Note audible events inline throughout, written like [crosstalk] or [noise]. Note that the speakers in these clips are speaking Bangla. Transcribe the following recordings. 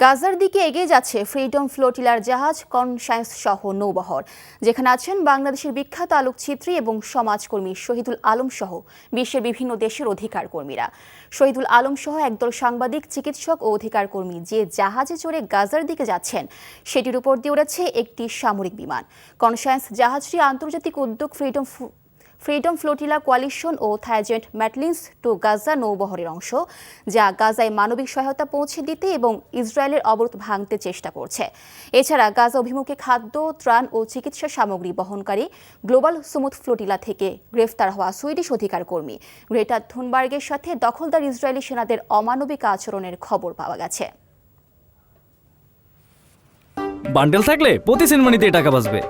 গাজার দিকে এগিয়ে যাচ্ছে ফ্রিডম ফ্লোটিলার জাহাজ কনসায়েন্স সহ নৌবহর। যেখানে আছেন বাংলাদেশের বিখ্যাত আলোকচিত্রী এবং সমাজকর্মী শহীদুল আলম সহ বিশ্বের বিভিন্ন দেশের অধিকার কর্মীরা শহীদুল আলম সহ একদল সাংবাদিক, চিকিৎসক ও অধিকার কর্মী যে জাহাজে চড়ে গাজার দিকে যাচ্ছেন, সেটির উপর দিয়ে উড়েছে একটি সামরিক বিমান। কনসায়েন্স জাহাজটি আন্তর্জাতিক উদ্যোগ ফ্রিডম ফ্রিডম ফ্লোটিলা কোয়ালিশন ও থাইজেন্ট ম্যাটলিন্স টু গাজা নৌবহরের অংশ, যা গাজায় মানবিক সহায়তা পৌঁছে দিতে এবং ইসরায়েলের অবরোধ ভাঙতে চেষ্টা করছে। এছাড়া গাজা অভিমুখে খাদ্য, ত্রাণ ও চিকিৎসা সামগ্রী বহনকারী গ্লোবাল সুমুদ ফ্লোটিলা থেকে গ্রেফতার হওয়া সুইডিশ অধিকার কর্মী গ্রেটা থুনবার্গের সাথে দখলদার ইসরায়েলি সেনাদের অমানবিক আচরণের খবর পাওয়া গেছে। বান্ডেল থাকলে প্রতি সেনমানিতে টাকা বাঁচবে।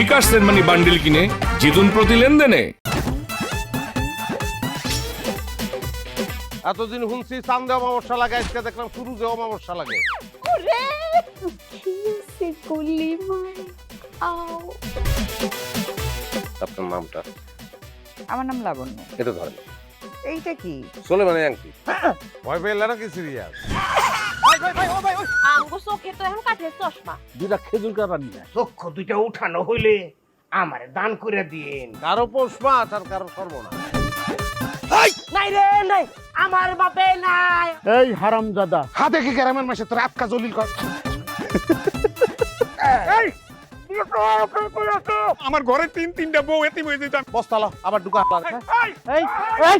বিকাশ সেনমানি বান্ডিল কিনে জিতুন প্রতি লেনদেনে। এতদিন শুনছি চান্দে অমাবস্যা লাগে আজকে দেখলাম শুরু যে অমাবস্যা লাগে। ওরে কিসে গুলি মার আও। আপনার নামটা? আমার নাম লাবণ্য। এটা ধরেন। এইটা কি? চলে মানে আংটি ভয় পেলে নাকি সিরিয়াস? আঙ্গু চোখে তো এখন কাঠের চশমা। দুইটা খেজুর কাটা নিয়ে চক্ষু দুইটা উঠানো হইলে আমারে দান করে দিন কারও পোষ মাছ আর কারও সর্বনা নাই রে নাই। আমার বাপে নাই। এই হারামজাদা। হাতে কি গ্রামের মাসে তোর আটকা জলিল কর? [laughs] আমার ঘরে তিন তিনটা বউ এতিম হয়ে যেতাম। বস্তালা আবার ঢুকা। এই। এই।